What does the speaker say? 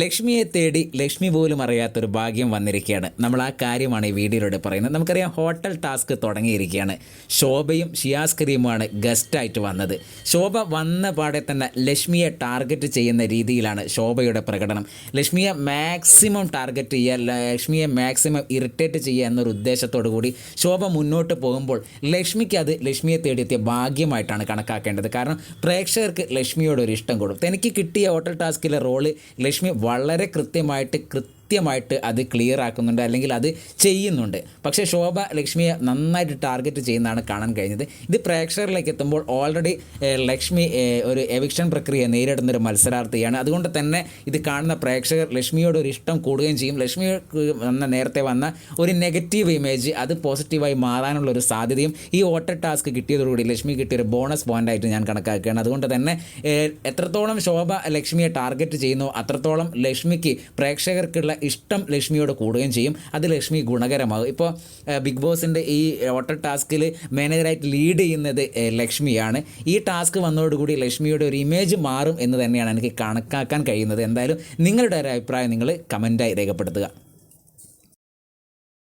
ലക്ഷ്മിയെ തേടി ലക്ഷ്മി പോലും അറിയാത്തൊരു ഭാഗ്യം വന്നിരിക്കുകയാണ്. നമ്മൾ ആ കാര്യമാണ് ഈ വീഡിയോയിലൂടെ പറയുന്നത്. നമുക്കറിയാം ഹോട്ടൽ ടാസ്ക് തുടങ്ങിയിരിക്കുകയാണ്. ശോഭയും ഷിയാസ് കരീമുമാണ് ഗസ്റ്റായിട്ട് വന്നത്. ശോഭ വന്ന പാടെ തന്നെ ലക്ഷ്മിയെ ടാർഗറ്റ് ചെയ്യുന്ന രീതിയിലാണ് ശോഭയുടെ പ്രകടനം. ലക്ഷ്മിയെ മാക്സിമം ടാർഗറ്റ് ചെയ്യുക ലക്ഷ്മിയെ മാക്സിമം ഇറിറ്റേറ്റ് ചെയ്യുക എന്നൊരു ഉദ്ദേശത്തോടു കൂടി ശോഭ മുന്നോട്ട് പോകുമ്പോൾ ലക്ഷ്മിക്ക് അത് ലക്ഷ്മിയെ തേടിയെത്തിയ ഭാഗ്യമായിട്ടാണ് കണക്കാക്കേണ്ടത്. കാരണം പ്രേക്ഷകർക്ക് ലക്ഷ്മിയോട് ഒരു ഇഷ്ടം കൂടും. തനിക്ക് കിട്ടിയ ഹോട്ടൽ ടാസ്കിലെ റോൾ ലക്ഷ്മി വളരെ കൃത്യമായിട്ട് കൃത്യമായിട്ട് അത് ക്ലിയർ ആക്കുന്നുണ്ട് അല്ലെങ്കിൽ അത് ചെയ്യുന്നുണ്ട്. പക്ഷേ ശോഭ ലക്ഷ്മിയെ നന്നായിട്ട് ടാർഗറ്റ് ചെയ്യുന്നതാണ് കാണാൻ കഴിഞ്ഞത്. ഇത് പ്രേക്ഷകരിലേക്ക് എത്തുമ്പോൾ ഓൾറെഡി ലക്ഷ്മി ഒരു എവിക്ഷൻ പ്രക്രിയ നേരിടുന്ന ഒരു മത്സരാർത്ഥിയാണ്. അതുകൊണ്ട് തന്നെ ഇത് കാണുന്ന പ്രേക്ഷകർ ലക്ഷ്മിയോട് ഒരു ഇഷ്ടം കൂടുകയും ചെയ്യും. ലക്ഷ്മി വന്ന നേരത്തെ വന്ന ഒരു നെഗറ്റീവ് ഇമേജ് അത് പോസിറ്റീവായി മാറാനുള്ള ഒരു സാധ്യതയും ഈ ഓട്ട ടാസ്ക് കിട്ടിയതോടുകൂടി ലക്ഷ്മി കിട്ടിയ ഒരു ബോണസ് പോയിന്റായിട്ട് ഞാൻ കണക്കാക്കുകയാണ്. അതുകൊണ്ട് തന്നെ എത്രത്തോളം ശോഭ ലക്ഷ്മിയെ ടാർഗറ്റ് ചെയ്യുന്നു അത്രത്തോളം ലക്ഷ്മിക്ക് പ്രേക്ഷകർക്കുള്ള ഇഷ്ടം ലക്ഷ്മിയോട് കൂടുകയും ചെയ്യും. അത് ലക്ഷ്മി ഗുണകരമാകും. ഇപ്പോൾ ബിഗ് ബോസിന്റെ ഈ ഓട്ട ടാസ്കിൽ മാനേജറായിട്ട് ലീഡ് ചെയ്യുന്നത് ലക്ഷ്മിയാണ്. ഈ ടാസ്ക് വന്നതോടുകൂടി ലക്ഷ്മിയുടെ ഒരു ഇമേജ് മാറും എന്ന് തന്നെയാണ് എനിക്ക് കണക്കാക്കാൻ കഴിയുന്നത്. എന്തായാലും നിങ്ങളുടെ ഒരു അഭിപ്രായം നിങ്ങൾ കമന്റായി രേഖപ്പെടുത്തുക.